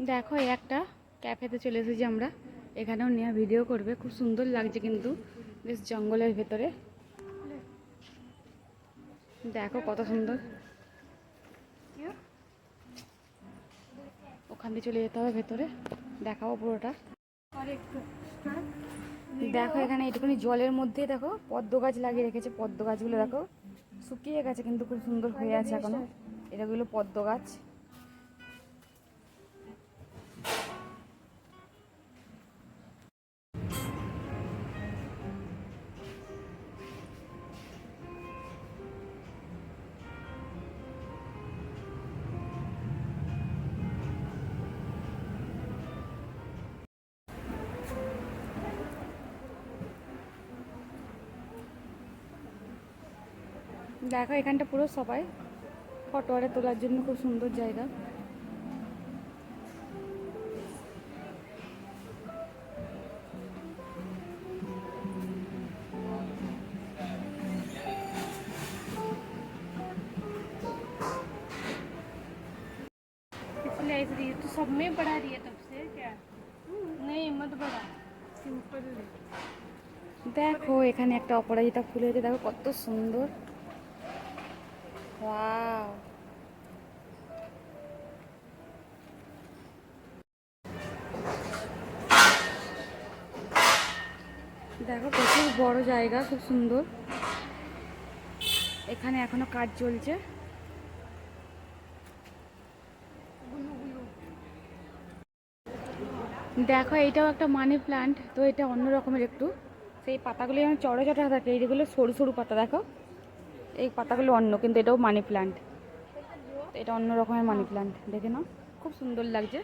দেখো একটা ক্যাফেতে চলে এসেছি আমরা। এখানেও নেওয়া ভিডিও করবে। খুব সুন্দর লাগছে কিন্তু বেশ জঙ্গলের ভেতরে। দেখো কত সুন্দর। ওখান দিয়ে চলে যেতে হবে ভেতরে। দেখাবো পুরোটা। দেখো, এখানে এটুকুনি জলের মধ্যে দেখো, পদ্ম গাছ লাগিয়ে রেখেছে। পদ্ম গাছগুলো দেখো, শুকিয়ে গেছে কিন্তু খুব সুন্দর হয়ে আছে এখনও। এটাগুলো পদ্ম গাছ। দেখো এখানটা পুরো সবাই ফটো আরে তোলার জন্য খুব সুন্দর জায়গা इसलिए ऐसे रही है। तो सब में बढ़ा रही है तब से क्या नहीं मत बढ़ा सिंपल দেখো এখানে একটা অপরাজিতা ফুল হয়েছে দেখো কত সুন্দর ওয়াও দেখো প্রচুর বড় জায়গা, খুব সুন্দর। এখানে এখনও কাজ চলছে। দেখো এটাও একটা মানি প্লান্ট তো এটা অন্য রকমের একটু। সেই পাতাগুলো যেমন চড়া চড়া থাকে, এইগুলো সরু সরু পাতা, দেখো। এই পাতাগুলো অন্য, কিন্তু এটাও মানি প্লান্ট। এটা অন্য রকমের মানি প্লান্ট, দেখে নাও। খুব সুন্দর লাগছে।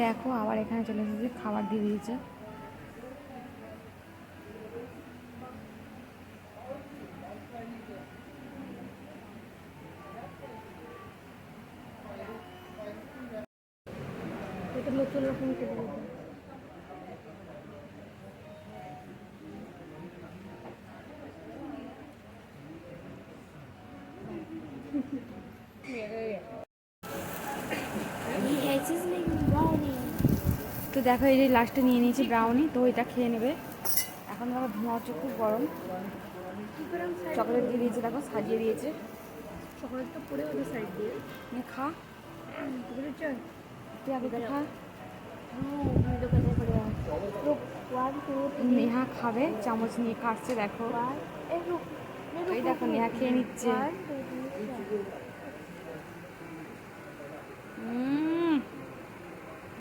দেখো, আবার এখানে চলে এসেছে, খাবার দিয়ে দিয়েছে। এটা নতুন রকম করে তো দেখো এই যে লাস্টে নিয়ে নিয়েছি ব্রাউনি তো এটা খেয়ে নেবে। এখন দেখো ধোঁয়া হচ্ছে খুব গরম। চকলেট দিয়ে দিয়েছে দেখো সাজিয়ে দিয়েছে। চকলেটটা ওদের সাইড দিয়ে। নিয়ে খা। পুরো চল তুই আগে দেখা। নেহা খাবে চামচ নিয়ে কাটছে দেখো। এই দেখো নেহা খেয়ে নিচ্ছে।